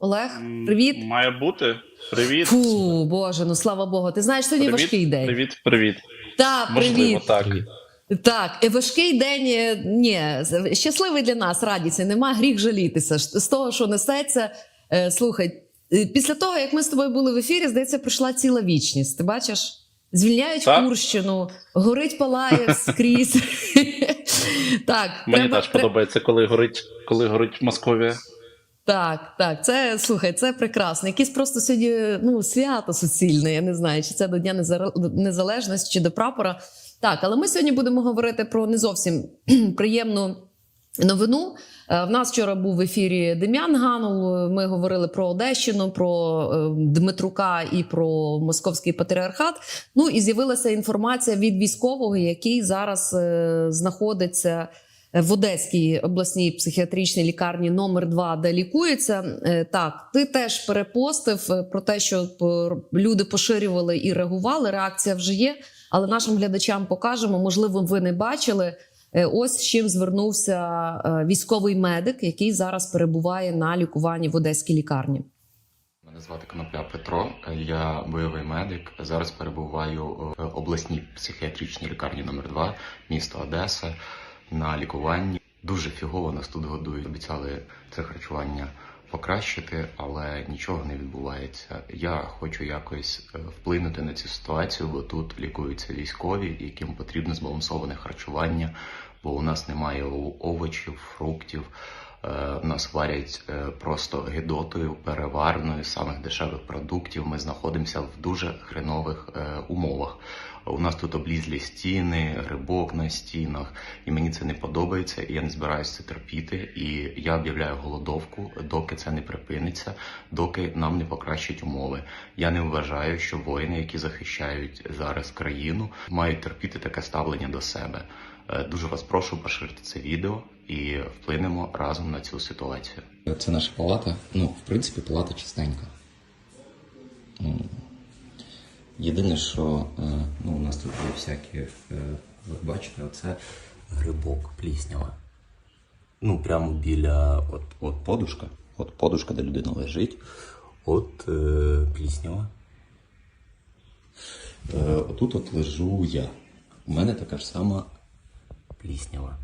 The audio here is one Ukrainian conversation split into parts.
Олег, привіт. Має бути. Привіт. Фу, Боже, ну слава Богу. Ти знаєш, сьогодні Привіт, важкий день. Привіт, привіт. Так, Можливо, привіт. так. Так, важкий день. е, Ні, щасливий для нас, радісний. Нема гріх жалітися з того, що несеться. Е, Слухай, е, після того, як ми з тобою були в ефірі, здається, пройшла ціла вічність. Ти бачиш? Звільняють Так. Курщину, горить палає скрізь. Так, Мені треба- теж подобається, коли горить, коли горить Московія. Так, так, це слухай, це прекрасно. Якесь просто сьогодні ну, свято суцільне. Я не знаю, чи це до Дня Незалежності чи до прапора. Так, але ми сьогодні будемо говорити про не зовсім приємну новину. Е, В нас вчора був в ефірі Дем'ян Ганул. Ми говорили про Одещину, про е, Дмитрука і про московський патріархат. Ну і з'явилася інформація від військового, який зараз е, знаходиться в Одеській обласній психіатричній лікарні номер 2 де лікується. Е, Так, ти теж перепостив е, про те, що люди поширювали і реагували. Реакція вже є, але нашим глядачам покажемо. Можливо, ви не бачили. Е, Ось з чим звернувся військовий медик, який зараз перебуває на лікуванні в одеській лікарні. Мене звати Конопля Петро, я бойовий медик. Зараз перебуваю в обласній психіатричній лікарні номер 2 місто Одеса на лікуванні. Дуже фігово нас тут годують. Обіцяли це харчування покращити, але нічого не відбувається. Я хочу якось е, вплинути на цю ситуацію, бо тут лікуються військові, яким потрібно збалансоване харчування, бо у нас немає овочів, фруктів. Е, Нас варять е, просто гидотою, переварною, самих дешевих продуктів. Ми знаходимося в дуже хренових умовах. У нас тут облізлі стіни, грибок на стінах, і мені це не подобається. І я не збираюся це терпіти. І я об'являю голодовку, доки це не припиниться, доки нам не покращать умови. Я не вважаю, що воїни, які захищають зараз країну, мають терпіти таке ставлення до себе. Е, Дуже вас прошу поширити це відео і вплинемо разом на цю ситуацію. Це наша палата. Ну, в принципі, палата чистенька. Єдине, що е, ну, у нас тут є всякі, е, ви бачите, оце грибок пліснява. Ну, прямо біля от, от подушка. От подушка, де людина лежить. От е, пліснява. Е, отут от лежу я. У мене така ж сама пліснява.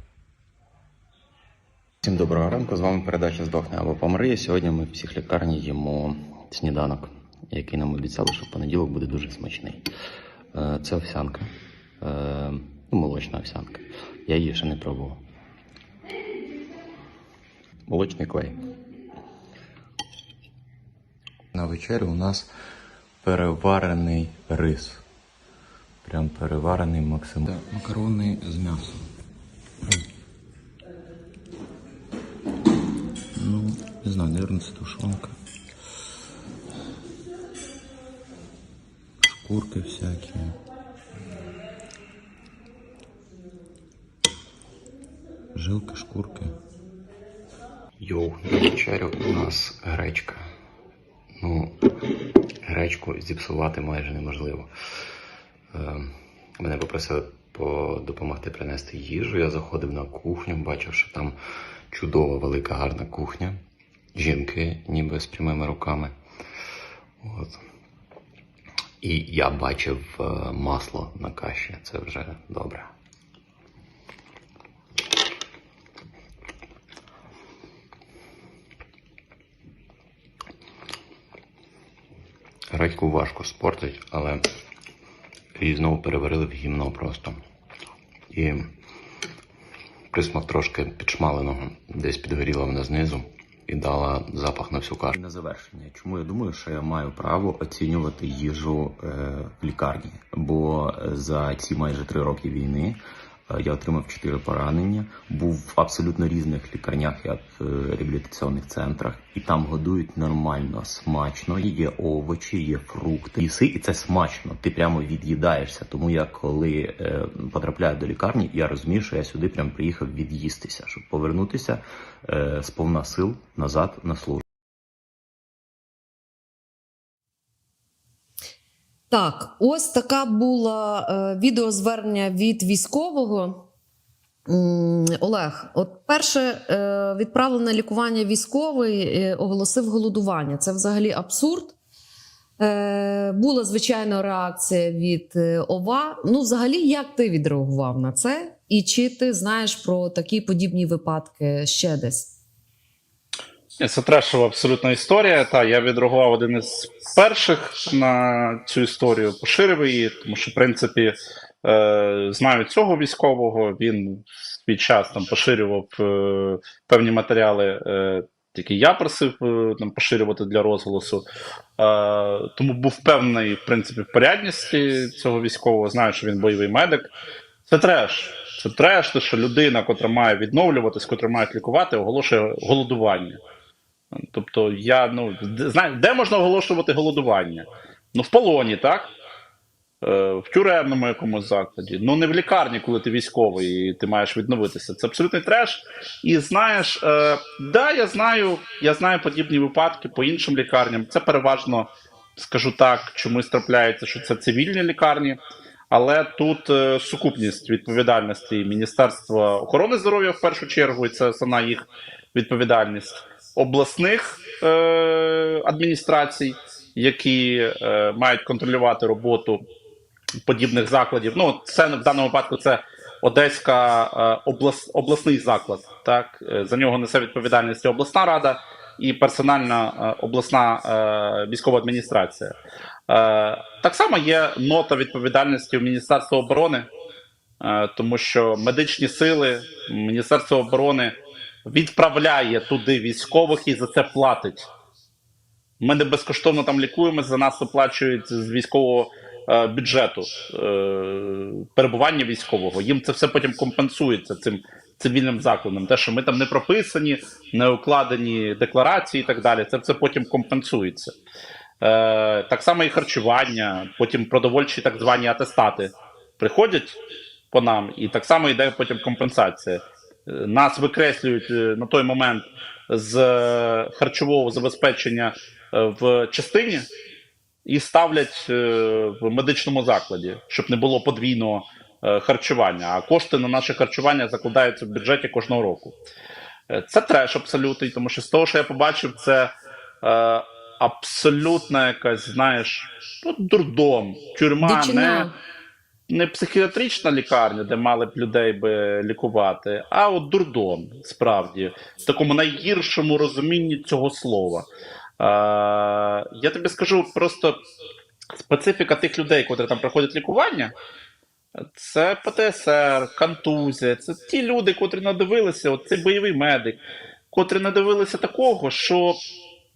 Всім доброго ранку. З вами передача Здохне або помри. Сьогодні ми в психлікарні їмо сніданок, який нам обіцяли, що в понеділок буде дуже смачний. Е, Це овсянка. Е, Ну, молочна овсянка. Я її ще не пробував. Молочний клей. На вечерю у нас переварений рис. Прям переварений максимально. Макарони з м'ясом. Ну, не знаю, наверное, це тушонка. Шкурки всякі. Жилки, шкурки. Йоу, на вечерю у нас гречка. Ну, гречку зіпсувати майже неможливо. Е, мене попросили допомогти принести їжу. Я заходив на кухню, бачив, що там чудова, велика, гарна кухня. Жінки, ніби з прямими руками. От. І я бачив е, масло на каші. Це вже добре. Гречку важко спортить, але її знову переварили в гімно просто. І присмак трошки підшмаленого, десь підгоріла вона знизу і дала запах на всю кашу. На завершення, чому я думаю, що я маю право оцінювати їжу е, в лікарні? Бо е, за ці майже три роки війни я отримав чотири поранення, був в абсолютно різних лікарнях і е, реабілітаційних центрах, і там годують нормально, смачно. Є овочі, є фрукти. Їси, і це смачно. Ти прямо від'їдаєшся. Тому я коли е, потрапляю до лікарні, я розумію, що я сюди прям приїхав від'їстися, щоб повернутися е, з повна сил назад на службу. Так, ось така була е, відеозвернення від військового. Олег, от перше е, відправлене лікування військовий е, оголосив голодування. Це взагалі абсурд. Е, Була звичайно реакція від ОВА. Ну, взагалі, як ти відреагував на це? І чи ти знаєш про такі подібні випадки ще десь? Це трешова абсолютна історія. Та я відреагував один із перших на цю історію, поширив її, тому що, в принципі, е, знаю цього військового. Він свій час там поширював е, певні матеріали, е, які я просив е, там поширювати для розголосу. Е, тому був впевнений, в принципі, в порядності цього військового. Знаю, що він бойовий медик. Це треш. Це треш, те, що людина, котра має відновлюватись, котра має лікувати, оголошує голодування. Тобто, я ну знаю, де можна оголошувати голодування? Ну, в полоні, так? Е, в тюремному якомусь закладі. Ну, не в лікарні, коли ти військовий і ти маєш відновитися. Це абсолютний треш. І знаєш, е, да, я знаю, я знаю подібні випадки по іншим лікарням. Це переважно, скажу так, чомусь трапляється, що це цивільні лікарні. Але тут е, сукупність відповідальності Міністерства охорони здоров'я в першу чергу, і це основна їх відповідальність обласних е, адміністрацій, які е, мають контролювати роботу подібних закладів. Ну, це в даному випадку це Одеська е, облас, обласний заклад. Так Е, за нього несе відповідальність обласна рада і персональна е, обласна е, військова адміністрація. Е, так само є нота відповідальності у Міністерства оборони, е, тому що медичні сили Міністерство оборони відправляє туди військових і за це платить. Ми не безкоштовно там лікуємося, за нас оплачують з військового е, бюджету е, перебування військового. Їм це все потім компенсується цим цивільним закладом. Те, що ми там не прописані, не укладені декларації і так далі, це все потім компенсується. Е, так само і харчування, потім продовольчі так звані атестати приходять по нам, і так само йде потім компенсація. Е, Нас викреслюють е, на той момент з е, харчового забезпечення в частині і ставлять в медичному закладі, щоб не було подвійного харчування. А кошти на наше харчування закладаються в бюджеті кожного року. Це треш абсолютний, тому що з того, що я побачив, це абсолютна якась, знаєш, ну, дурдом, тюрма, Дичина. не психіатрична лікарня, де мали б людей би лікувати, а от дурдом, справді, в такому найгіршому розумінні цього слова. Е, я тобі скажу просто специфіка тих людей, котрі там проходять лікування. Це ПТСР, контузія, це ті люди, котрі надивилися, от цей бойовий медик, котрі надивилися такого, що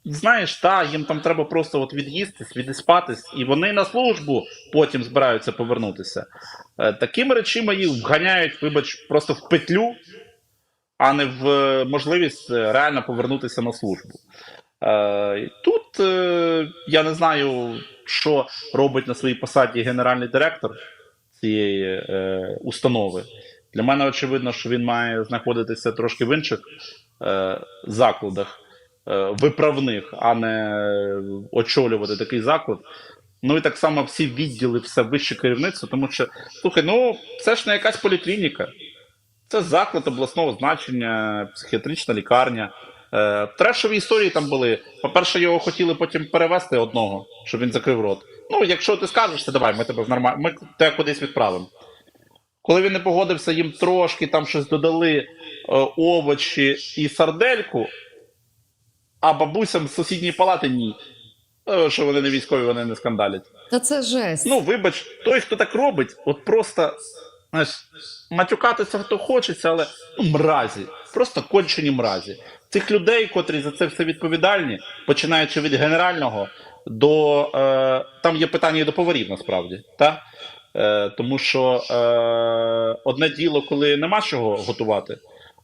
знаєш, та їм там треба просто от від'їстись, відіспатись, і вони на службу потім збираються повернутися. Е, Такими речима їх вганяють, вибач, просто в петлю, а не в е, можливість е, реально повернутися на службу. Тут я не знаю, що робить на своїй посаді генеральний директор цієї установи. Для мене очевидно, що він має знаходитися трошки в інших закладах виправних, а не очолювати такий заклад. Ну і так само всі відділи, все вище керівництво, тому що, слухай, ну це ж не якась поліклініка. Це заклад обласного значення, психіатрична лікарня. Е, трешові історії там були. По-перше, його хотіли потім перевести одного, щоб він закрив рот. Ну, якщо ти скажешся, давай, ми тебе в нормаль... ми тебе кудись відправимо. Коли він не погодився, їм трошки там щось додали е, овочі і сардельку, а бабусям з сусідньої палати ні. Е, Що вони не військові, вони не скандалять. Та це жесть. Ну, вибач, той, хто так робить, от просто знаєш, матюкатися хто хочеться, але ну, мразі, просто кончені мразі. Цих людей, котрі за це все відповідальні, починаючи від генерального до е, там є питання і до поварів, насправді. Та? Е, тому що е, одне діло, коли нема чого готувати,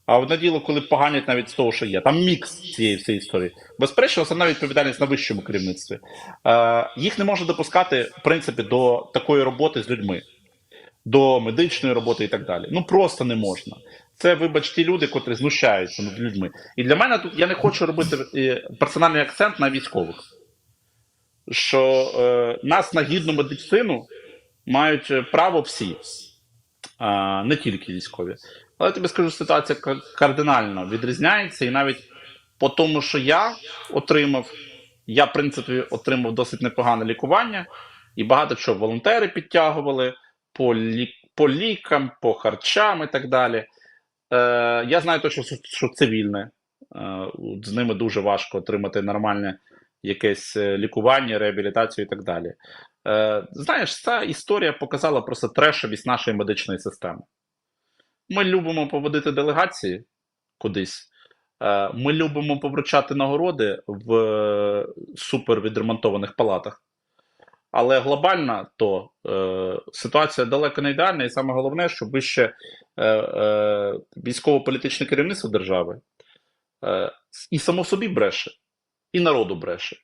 а одне діло, коли поганять навіть з того, що є. Там мікс цієї всієї історії. Безперечно, основна відповідальність на вищому керівництві. Е, їх не можна допускати, в принципі, до такої роботи з людьми, до медичної роботи і так далі. Ну просто не можна. Це, вибач, ті люди, котрі знущаються над людьми. І для мене тут я не хочу робити е, персональний акцент на військових. Що е, нас на гідну медицину мають е, право всі, а, не тільки військові. Але я тобі скажу, ситуація кардинально відрізняється, і навіть по тому, що я отримав, я, в принципі, отримав досить непогане лікування, і багато чого волонтери підтягували по, лі... по лікам, по харчам і так далі. Е, я знаю точно, що, що цивільне. Е, з ними дуже важко отримати нормальне якесь е, лікування, реабілітацію і так далі. Е, знаєш, ця історія показала просто трешовість нашої медичної системи. Ми любимо поводити делегації кудись. Е, Ми любимо повручати нагороди в е, супервідремонтованих палатах. Але глобально то е, ситуація далеко не ідеальна, і саме головне, що вище е, е, військово-політичне керівництво держави е, і само собі бреше, і народу бреше.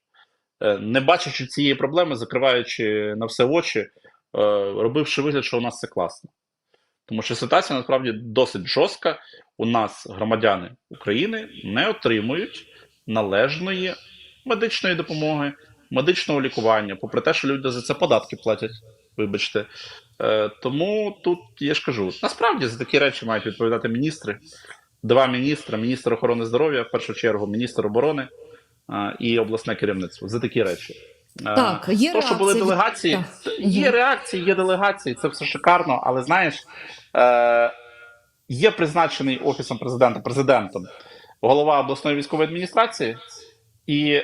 Е, не бачачи цієї проблеми, закриваючи на все очі, е, робивши вигляд, що у нас все класно. Тому що ситуація насправді досить жорстка. У нас громадяни України не отримують належної медичної допомоги, медичного лікування, попри те, що люди за це податки платять. Вибачте. Е, тому тут я ж кажу: насправді за такі речі мають відповідати міністри. Два міністри: міністр охорони здоров'я, в першу чергу, міністр оборони е, і обласне керівництво. За такі речі. Е, Так, є то, що були делегації, Так. є реакції, є делегації, це все шикарно, але знаєш, е, є призначений офісом президента президентом голова обласної військової адміністрації, і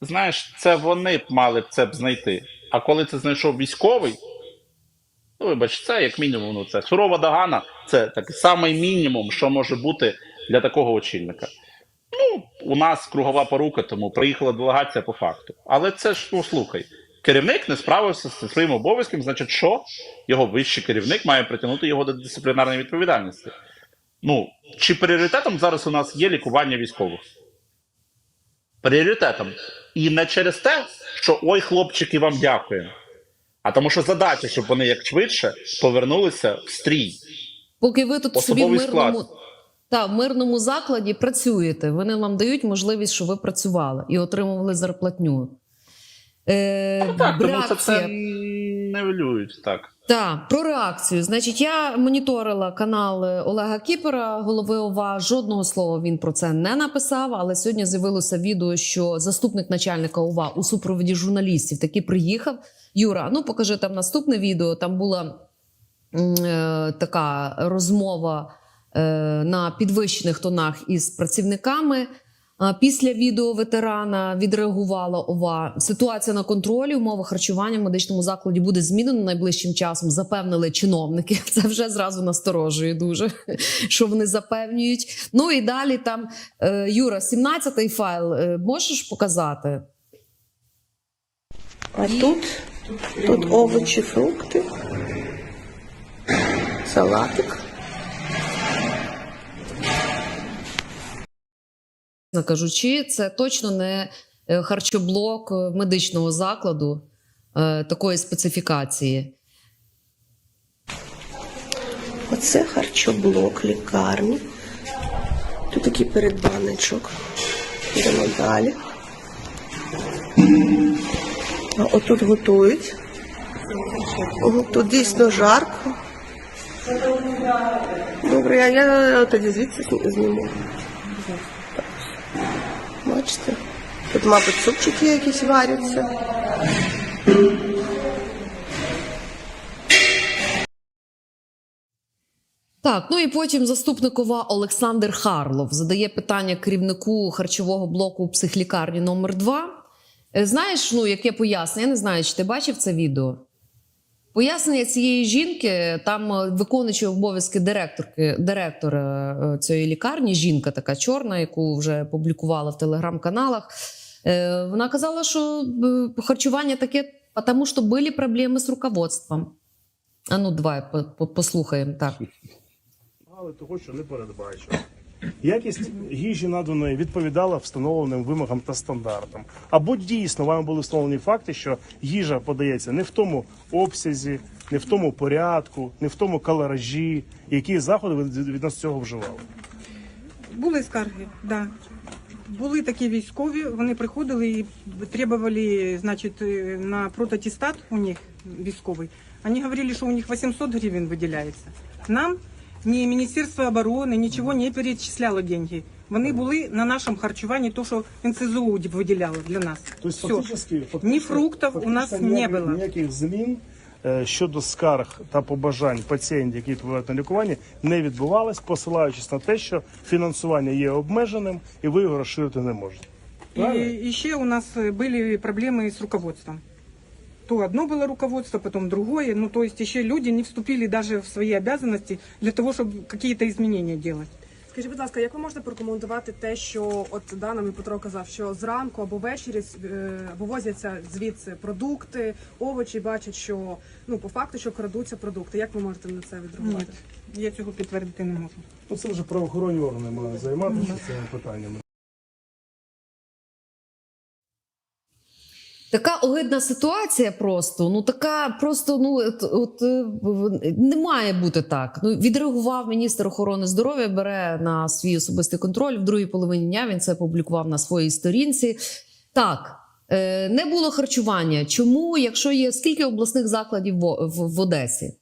знаєш, це вони б мали б це б знайти. А коли це знайшов військовий, ну вибач, це як мінімум, ну це сурова догана, це такий самий мінімум, що може бути для такого очільника. У нас кругова порука, тому приїхала делегація по факту. Але це ж, ну слухай, керівник не справився зі своїм обов'язком, значить, що його вищий керівник має притягнути його до дисциплінарної відповідальності. Ну, чи пріоритетом зараз у нас є лікування військових? Пріоритетом. І не через те, що ой, хлопчики, вам дякуємо. А тому, що задача, щоб вони як швидше повернулися в стрій. Поки ви тут собі в мирному, склад. Та, в мирному закладі працюєте, вони вам дають можливість, що ви працювали і отримували зарплатню. Е, Ну, так, тому це реакція. все невелюють. Так. Так, про реакцію. Значить, я моніторила канал е, Олега Кіпера, голови ОВА. Жодного слова він про це не написав. Але сьогодні з'явилося відео, що заступник начальника ОВА у супроводі журналістів таки приїхав. Юра, ну покажи там наступне відео. Там була е, така розмова на підвищених тонах із працівниками. Після відео ветерана відреагувала ОВА. Ситуація на контролі, умови харчування в медичному закладі буде змінено найближчим часом. Запевнили чиновники. Це вже зразу насторожує дуже, що вони запевнюють. Ну і далі там е, Юра, 17-й файл е, можеш показати? А тут, тут овочі, фрукти, салатик. Кажучи, це точно не е, харчоблок е, медичного закладу е, такої специфікації. Оце харчоблок лікарні. Тут такий передбаничок. Йдемо далі. А отут готують. Тут дійсно жарко. Добре, я, я тоді звідси зні- зніму. Бачите? Тут, мабуть, супчики якісь варяться. Так, ну і потім заступникова Олександр Харлов задає питання керівнику харчового блоку психлікарні номер 2 Знаєш, ну яке пояснення? Я не знаю, чи ти бачив це відео. Пояснення цієї жінки, там е, виконуючи обов'язки директорки, директора е, цієї лікарні, жінка така чорна, яку вже публікувала в телеграм-каналах. Е, Вона казала, що харчування таке, тому що були проблеми з руководством. А ну, давай по- по- послухаємо так. але того, що не передбачено. Якість їжі наданої відповідала встановленим вимогам та стандартам. Або дійсно вами були встановлені факти, що їжа подається не в тому обсязі, не в тому порядку, не в тому калоражі, які заходи ви від нас цього вживали. Були скарги, да. Були такі військові, вони приходили і требовали, значить, е, на протатістат у них військовий. Вони говорили, що у них 800 гривень виділяється. Нам Ні Міністерство оборони нічого не перечисляло деньги. Вони були на нашому харчуванні, то, що НСЗУ виділяло для нас. Тобто, Все. фактично, фактично, Ні фруктів у нас фактично не ніяких- було. Ніяких змін е, щодо скарг та побажань пацієнтів, які відбувають на лікуванні, не відбувалось, посилаючись на те, що фінансування є обмеженим і ви його розширити не можете. Правильно? И еще у нас э, были проблемы с руководством. То одно было руководство, потом другое. Ну, то есть еще люди не вступили даже в свои обязанности для того, чтобы какие-то изменения делать. Скажіть, будь ласка, як ви можете прокоментувати те, що от да, нам і Петро казав, що зранку або ввечері е, вивозяться звідси продукти, овочі, бачать, що ну по факту, що крадуться продукти. Як ви можете на це відреагувати? Я цього підтвердити не можу. Ну, це вже правоохоронні органи мають займатися цими питаннями. Така огидна ситуація просто. Ну така просто ну от, от е, не має бути так. Ну відреагував міністр охорони здоров'я, бере на свій особистий контроль. В другій половині дня він це публікував на своїй сторінці. Так. е, Не було харчування. Чому, якщо є скільки обласних закладів в, в, в Одесі?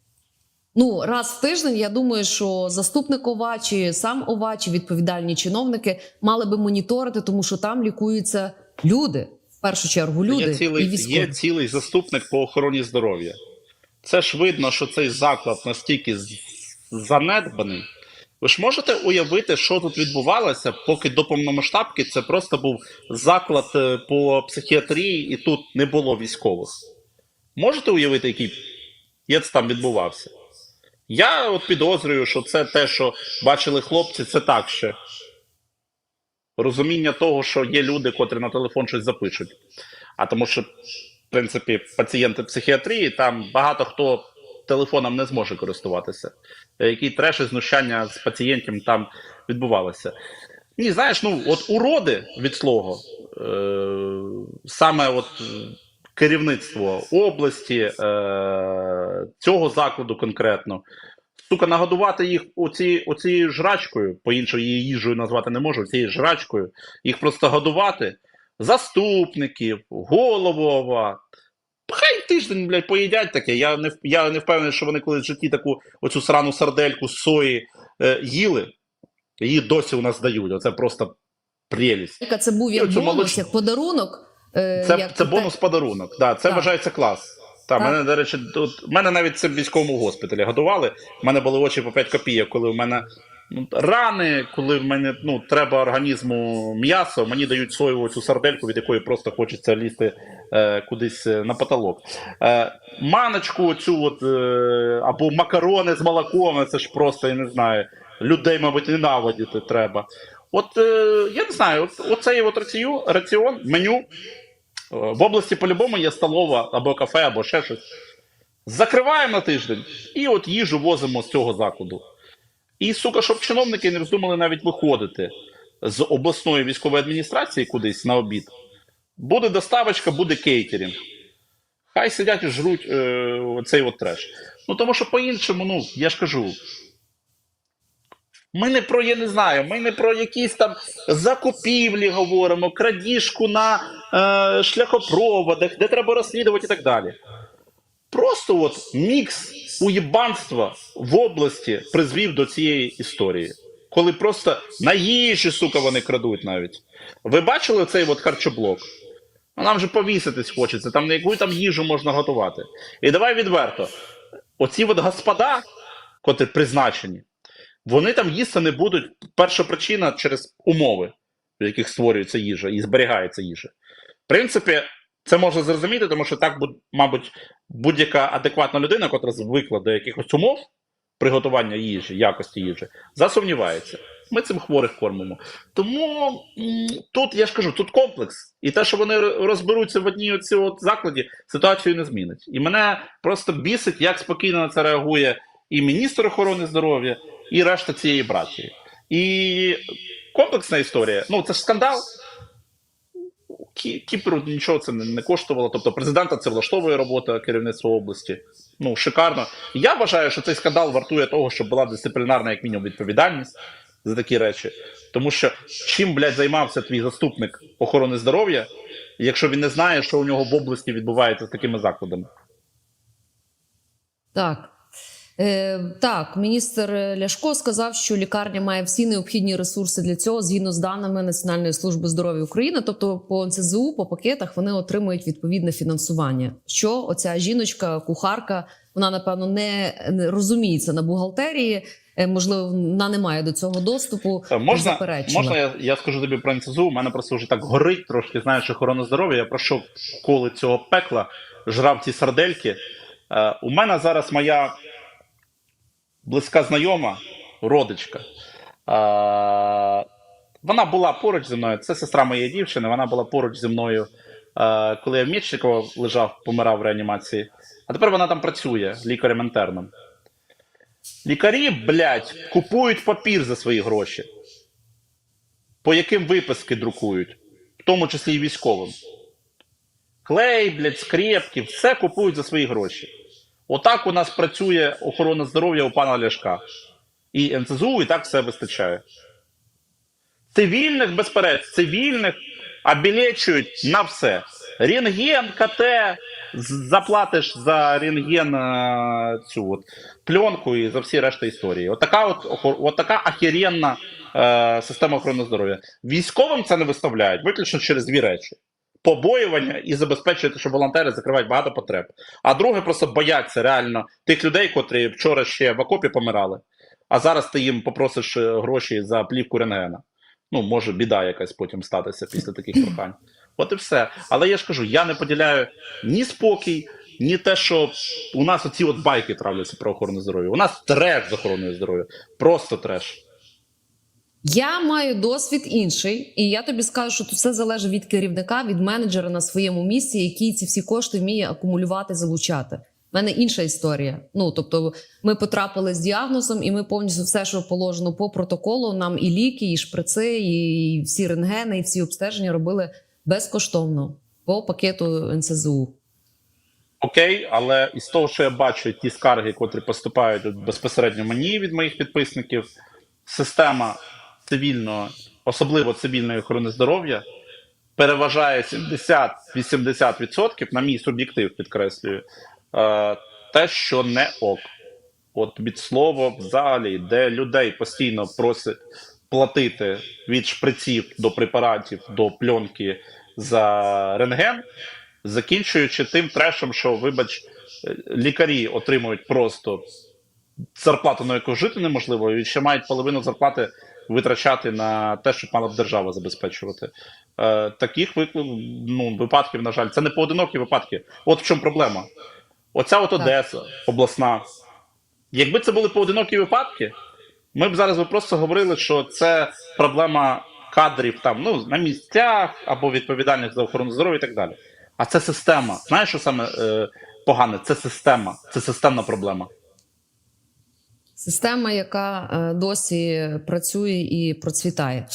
Ну, раз в тиждень, я думаю, що заступник ОВА чи сам ОВА, чи відповідальні чиновники мали би моніторити, тому що там лікуються люди. Першу чергу люди є, і цілий, військові. є цілий заступник по охороні здоров'я. Це ж видно, що цей заклад настільки занедбаний. Ви ж можете уявити, що тут відбувалося, поки до повномасштабки це просто був заклад е, по психіатрії, і тут не було військових. Можете уявити, який єц там відбувався? Я от підозрюю, що це те, що бачили хлопці, це так ще. Розуміння того, що є люди, котрі на телефон щось запишуть. А тому що, в принципі, пацієнти психіатрії, там багато хто телефоном не зможе користуватися. Е, Які треш і знущання з пацієнтів там відбувалося. Ні, знаєш, ну от уроди від слова, е, саме от керівництво області, е, цього закладу конкретно. Сука, нагодувати їх оці, оцією жрачкою, по-іншому її їжею назвати не можу, цією жрачкою, їх просто годувати. Заступників, голову Хай тиждень, блядь, поїдять таке. Я не, я не впевнений, що вони колись в житті таку оцю срану сардельку з сої е, їли. Її досі у нас дають. Оце просто прелість. Це був як бонус, як подарунок. е, Це, як це бонус подарунок. Да, це Так. вважається клас. Та, Так. мене, до речі, тут, мене навіть це в військовому госпіталі годували. У мене були очі по 5 копійок, коли в мене ну, рани, коли в мене ну, треба організму м'ясо, мені дають соєву цю сардельку, від якої просто хочеться лізти е, кудись е, на потолок. Е, маночку цю от, е, або макарони з молоком, це ж просто, я не знаю, людей, мабуть, ненавидіти треба. От е, я не знаю, от, оцей от раціон, раціон, меню. Е, В області по-любому є столова або кафе, або ще щось. Закриваємо на тиждень і от їжу возимо з цього закладу. І, сука, щоб чиновники не вздумали навіть виходити з обласної військової адміністрації кудись на обід. Буде доставочка, буде кейтерінг. Хай сидять і жруть е, цей от треш. Ну тому що по-іншому, ну, я ж кажу. Ми не про, я не знаю, ми не про якісь там закупівлі говоримо, крадіжку на е, шляхопроводах, де треба розслідувати і так далі. Просто от мікс уєбанства в області призвів до цієї історії. Коли просто на їжі, сука, вони крадуть навіть. Ви бачили цей от харчоблок? Нам же повіситись хочеться, там на яку там їжу можна готувати. І давай відверто: оці от господа, котрі призначені, вони там їсти не будуть. Перша причина через умови, в яких створюється їжа і зберігається їжа. Принципі, це можна зрозуміти, тому що так, мабуть, будь-яка адекватна людина, котра звикла до якихось умов приготування їжі, якості їжі, засумнівається. Ми цим хворих кормимо. Тому тут я ж кажу, тут комплекс. І те, що вони розберуться в одній оці от закладі, ситуацію не змінить. І мене просто бісить, як спокійно на це реагує і міністр охорони здоров'я, і решта цієї братії. І комплексна історія. Ну, це ж скандал. Кі- Кіперу нічого це не коштувало. Тобто президента це влаштовує робота керівництва області. Ну, шикарно. Я вважаю, що цей скандал вартує того, щоб була дисциплінарна, як мінімум, відповідальність за такі речі. Тому що чим, блядь, займався твій заступник охорони здоров'я, якщо він не знає, що у нього в області відбувається з такими закладами. Так. Е, так, міністр Ляшко сказав, що лікарня має всі необхідні ресурси для цього згідно з даними Національної служби здоров'я України. Тобто, по НЦЗУ, по пакетах вони отримують відповідне фінансування. Що оця жіночка, кухарка, вона напевно не, розуміється на бухгалтерії. Е, Можливо, вона не має до цього доступу. Е, Можна, можна я, я скажу тобі про НЦЗУ? У мене просто вже так горить трошки, знаєш, охорона здоров'я. Я пройшов коли цього пекла, жрав ці сардельки. У мене зараз моя близька знайома, родичка. Е, вона була поруч зі мною. Це сестра моєї дівчини. Вона була поруч зі мною, е, коли я в Мічниково лежав, помирав в реанімації. А тепер вона там працює лікарем-інтерном. Лікарі, блядь, купують папір за свої гроші, по яким виписки друкують, в тому числі і військовим. Клей, блядь, скрепки, все купують за свої гроші. Отак у нас працює охорона здоров'я у пана Ляшка. І НЦЗУ і так все вистачає. Цивільних, безперечно, цивільних обілечують на все. Рентген, КТ, заплатиш за рентген е, цю от пленку і за всі решта історії. От така от, от така ахеренна е, система охорони здоров'я. Військовим це не виставляють виключно через дві речі: побоювання і забезпечувати, що волонтери закривають багато потреб. А друге, просто бояться реально тих людей, котрі вчора ще в окопі помирали, а зараз ти їм попросиш е, гроші за плівку рентгена. Ну, може, біда якась потім статися після таких прохань. От і все. Але я ж кажу, я не поділяю ні спокій, ні те, що у нас оці от байки травляться про охорону здоров'я. У нас треш з охороною здоров'я. Просто треш. Я маю досвід інший, і я тобі скажу, що тут все залежить від керівника, від менеджера на своєму місці, який ці всі кошти вміє акумулювати, залучати. У мене інша історія. Ну тобто, ми потрапили з діагнозом, і ми повністю все, що положено по протоколу, нам і ліки, і шприци, і всі рентгени, і всі обстеження робили безкоштовно по пакету НСЗУ. Окей, але із того, що я бачу, ті скарги, котрі поступають безпосередньо мені від моїх підписників, система цивільного, особливо цивільної охорони здоров'я, переважає 70-80%, на мій суб'єктив підкреслюю, е, те, що не ок. От від слова в залі, де людей постійно просять платити від шприців до препаратів до пленки за рентген, закінчуючи тим трешем, що, вибач, лікарі отримують просто зарплату, на яку жити неможливо, і ще мають половину зарплати витрачати на те, щоб мала б держава забезпечувати. Е, таких виклик, ну, випадків, на жаль, це не поодинокі випадки. От в чому проблема. Оця от Одеса обласна. Якби це були поодинокі випадки, ми б зараз би просто говорили, що це проблема кадрів там, ну, на місцях або відповідальних за охорону здоров'я і так далі. А це система. Знаєш, що саме е, погане? Це система, це системна проблема. Система, яка е, досі працює і процвітає.